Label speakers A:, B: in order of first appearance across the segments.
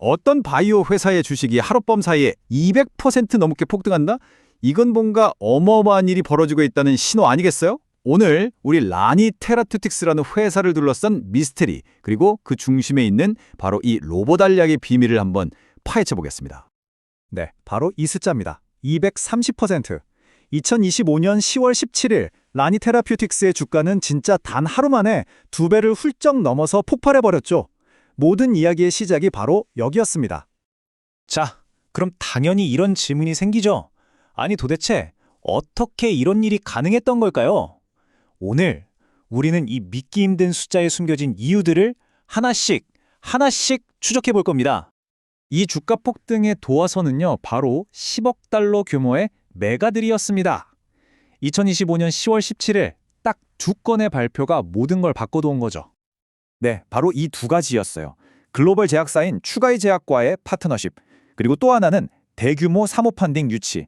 A: 어떤 바이오 회사의 주식이 하룻밤 사이에 200% 넘게 폭등한다? 이건 뭔가 어마어마한 일이 벌어지고 있다는 신호 아니겠어요? 오늘 우리 라니 테라투틱스라는 회사를 둘러싼 미스테리 그리고 그 중심에 있는 바로 이 로봇 알약의 비밀을 한번 파헤쳐 보겠습니다.
B: 네, 바로 이 숫자입니다. 230%. 2025년 10월 17일 라니 테라퓨틱스의 주가는 진짜 단 하루 만에 두 배를 훌쩍 넘어서 폭발해버렸죠. 모든 이야기의 시작이 바로 여기였습니다. 자, 그럼 당연히 이런 질문이 생기죠. 아니 도대체 어떻게 이런 일이 가능했던 걸까요? 오늘 우리는 이 믿기 힘든 숫자에 숨겨진 이유들을 하나씩 하나씩 추적해 볼 겁니다. 이 주가 폭등의 도화선은요, 바로 10억 달러 규모의 메가들이었습니다. 2025년 10월 17일 딱 두 건의 발표가 모든 걸 바꿔놓은 거죠. 네, 바로 이 두 가지였어요. 글로벌 제약사인 추가이 제약과의 파트너십, 그리고 또 하나는 대규모 사모 펀딩 유치.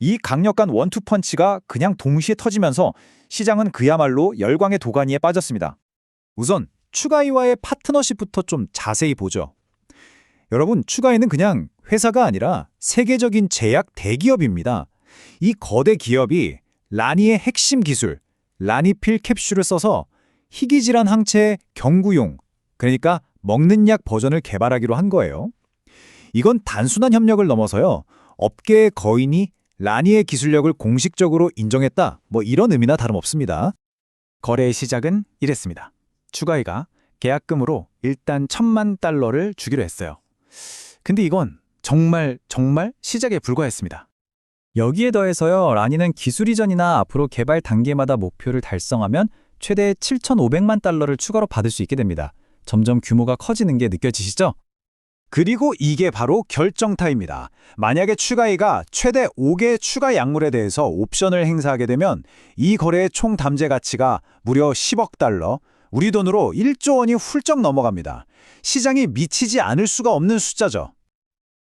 B: 이 강력한 원투펀치가 그냥 동시에 터지면서 시장은 그야말로 열광의 도가니에 빠졌습니다. 우선 추가이와의 파트너십부터 좀 자세히 보죠. 여러분, 추가이는 그냥 회사가 아니라 세계적인 제약 대기업입니다. 이 거대 기업이 라니의 핵심 기술, 라니필 캡슐을 써서 희귀질환 항체의 경구용, 그러니까 먹는 약 버전을 개발하기로 한 거예요. 이건 단순한 협력을 넘어서요. 업계의 거인이 라니의 기술력을 공식적으로 인정했다. 뭐 이런 의미나 다름없습니다. 거래의 시작은 이랬습니다. 추가이가 계약금으로 일단 천만 달러를 주기로 했어요. 근데 이건 정말 정말 시작에 불과했습니다. 여기에 더해서요, 라니는 기술 이전이나 앞으로 개발 단계마다 목표를 달성하면 최대 7,500만 달러를 추가로 받을 수 있게 됩니다. 점점 규모가 커지는 게 느껴지시죠? 그리고 이게 바로 결정타입니다. 만약에 추가이가 최대 5개의 추가 약물에 대해서 옵션을 행사하게 되면 이 거래의 총 담재 가치가 무려 10억 달러, 우리 돈으로 1조 원이 훌쩍 넘어갑니다. 시장이 미치지 않을 수가 없는 숫자죠.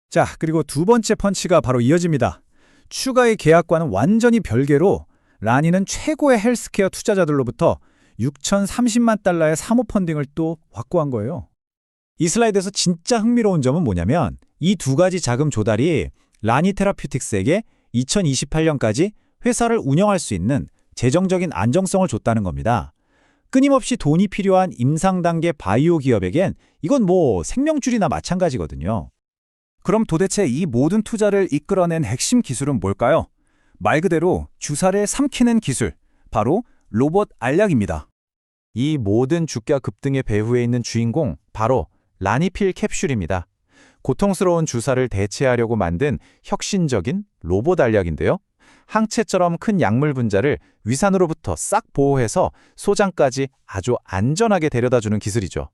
B: 자, 그리고 두 번째 펀치가 바로 이어집니다. 추가의 계약과는 완전히 별개로 라니는 최고의 헬스케어 투자자들로부터 6,030만 달러의 사모 펀딩을 또 확보한 거예요. 이 슬라이드에서 진짜 흥미로운 점은 뭐냐면 이 두 가지 자금 조달이 라니 테라퓨틱스에게 2028년까지 회사를 운영할 수 있는 재정적인 안정성을 줬다는 겁니다. 끊임없이 돈이 필요한 임상 단계 바이오 기업에겐 이건 뭐 생명줄이나 마찬가지거든요. 그럼 도대체 이 모든 투자를 이끌어낸 핵심 기술은 뭘까요? 말 그대로 주사를 삼키는 기술, 바로 로봇 알약입니다. 이 모든 주가 급등의 배후에 있는 주인공, 바로 라니필 캡슐입니다. 고통스러운 주사를 대체하려고 만든 혁신적인 로봇 알약인데요. 항체처럼 큰 약물 분자를 위산으로부터 싹 보호해서 소장까지 아주 안전하게 데려다주는 기술이죠.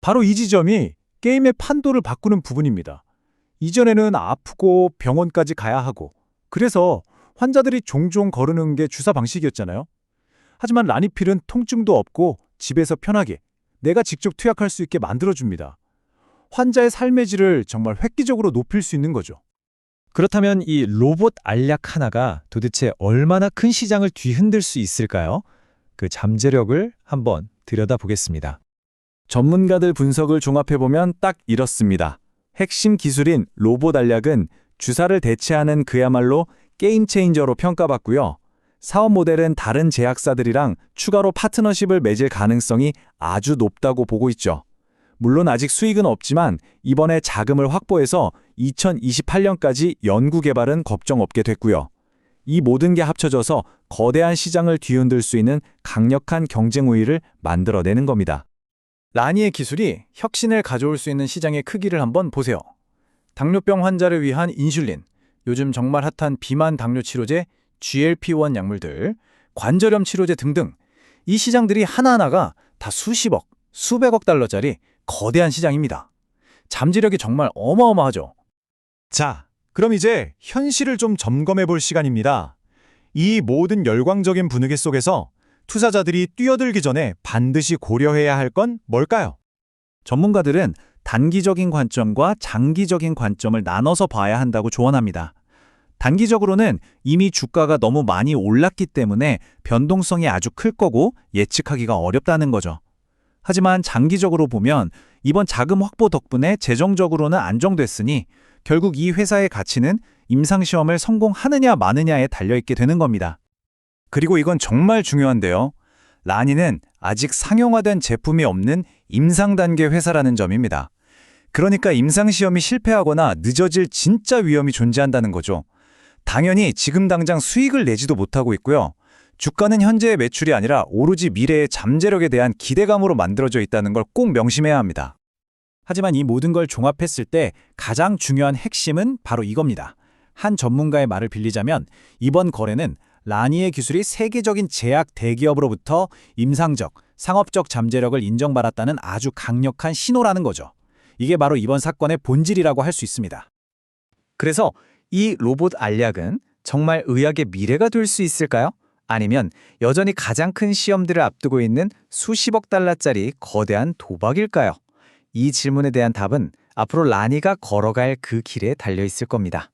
B: 바로 이 지점이 게임의 판도를 바꾸는 부분입니다. 이전에는 아프고 병원까지 가야 하고 그래서 환자들이 종종 거르는 게 주사 방식이었잖아요. 하지만 라니필은 통증도 없고 집에서 편하게 내가 직접 투약할 수 있게 만들어줍니다. 환자의 삶의 질을 정말 획기적으로 높일 수 있는 거죠. 그렇다면 이 로봇 알약 하나가 도대체 얼마나 큰 시장을 뒤흔들 수 있을까요? 그 잠재력을 한번 들여다보겠습니다. 전문가들 분석을 종합해보면 딱 이렇습니다. 핵심 기술인 로봇 알약은 주사를 대체하는 그야말로 게임 체인저로 평가받고요. 사업 모델은 다른 제약사들이랑 추가로 파트너십을 맺을 가능성이 아주 높다고 보고 있죠. 물론 아직 수익은 없지만 이번에 자금을 확보해서 2028년까지 연구 개발은 걱정 없게 됐고요. 이 모든 게 합쳐져서 거대한 시장을 뒤흔들 수 있는 강력한 경쟁 우위를 만들어내는 겁니다. 라니의 기술이 혁신을 가져올 수 있는 시장의 크기를 한번 보세요. 당뇨병 환자를 위한 인슐린, 요즘 정말 핫한 비만 당뇨 치료제 GLP-1 약물들, 관절염 치료제 등등 이 시장들이 하나하나가 다 수십억, 수백억 달러짜리 거대한 시장입니다. 잠재력이 정말 어마어마하죠. 자, 그럼 이제 현실을 좀 점검해 볼 시간입니다. 이 모든 열광적인 분위기 속에서 투자자들이 뛰어들기 전에 반드시 고려해야 할 건 뭘까요? 전문가들은 단기적인 관점과 장기적인 관점을 나눠서 봐야 한다고 조언합니다. 단기적으로는 이미 주가가 너무 많이 올랐기 때문에 변동성이 아주 클 거고 예측하기가 어렵다는 거죠. 하지만 장기적으로 보면 이번 자금 확보 덕분에 재정적으로는 안정됐으니 결국 이 회사의 가치는 임상시험을 성공하느냐 마느냐에 달려있게 되는 겁니다. 그리고 이건 정말 중요한데요. 라니는 아직 상용화된 제품이 없는 임상 단계 회사라는 점입니다. 그러니까 임상시험이 실패하거나 늦어질 진짜 위험이 존재한다는 거죠. 당연히 지금 당장 수익을 내지도 못하고 있고요. 주가는 현재의 매출이 아니라 오로지 미래의 잠재력에 대한 기대감으로 만들어져 있다는 걸 꼭 명심해야 합니다. 하지만 이 모든 걸 종합했을 때 가장 중요한 핵심은 바로 이겁니다. 한 전문가의 말을 빌리자면 이번 거래는 라니의 기술이 세계적인 제약 대기업으로부터 임상적, 상업적 잠재력을 인정받았다는 아주 강력한 신호라는 거죠. 이게 바로 이번 사건의 본질이라고 할 수 있습니다.
C: 그래서 이 로봇 알약은 정말 의학의 미래가 될 수 있을까요? 아니면 여전히 가장 큰 시험들을 앞두고 있는 수십억 달러짜리 거대한 도박일까요? 이 질문에 대한 답은 앞으로 라니가 걸어갈 그 길에 달려 있을 겁니다.